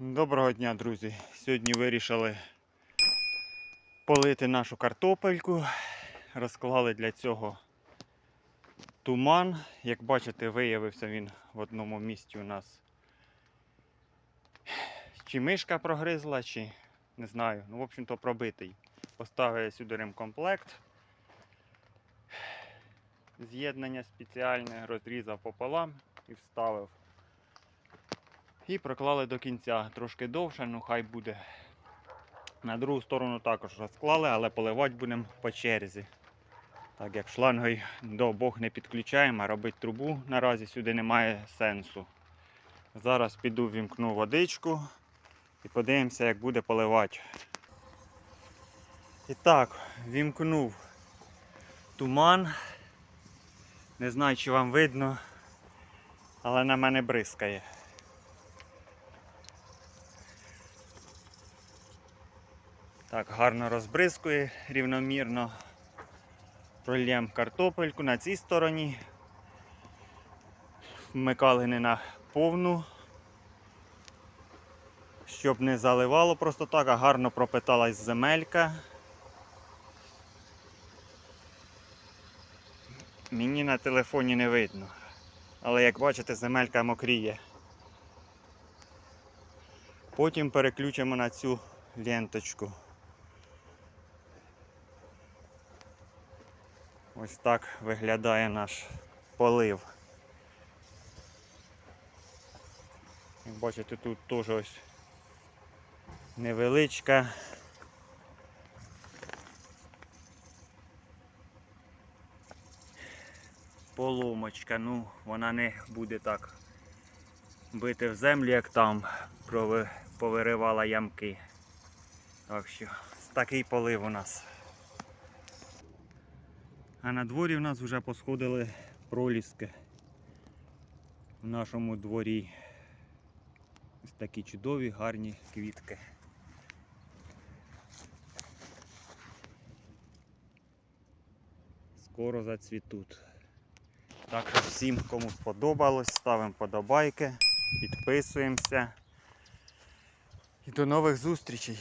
Доброго дня, друзі! Сьогодні вирішили полити нашу картопельку. Розклали для цього туман. Як бачите, виявився він в одному місці у нас. Чи мишка прогризла, чи не знаю. Ну, в общем-то, пробитий. Поставив сюди ремкомплект. З'єднання спеціальне, розрізав пополам і вставив. І проклали до кінця. Трошки довше, ну хай буде. На другу сторону також розклали, але поливати будемо по черзі. Так як шлангою до обох не підключаємо, а робити трубу наразі сюди немає сенсу. Зараз піду вімкну водичку і подивимося, як буде поливати. І так, вімкнув туман. Не знаю, чи вам видно, але на мене бризкає. Так, гарно розбризкує рівномірно. Прольємо картопельку на цій стороні. Вмикали не на повну, щоб не заливало просто так, а гарно пропиталась земелька. Мені на телефоні не видно. Але як бачите, земелька мокріє. Потім переключимо на цю ленточку. Ось так виглядає наш полив. Як бачите, тут теж ось невеличка. Поломочка, ну вона не буде так бити в землю, як там повиривала ямки. Так що такий полив у нас. А на дворі в нас вже посходили проліски в нашому дворі. Ось такі чудові, гарні квітки. Скоро зацвітуть. Так всім, кому сподобалось, ставимо подобайки, підписуємося. І до нових зустрічей!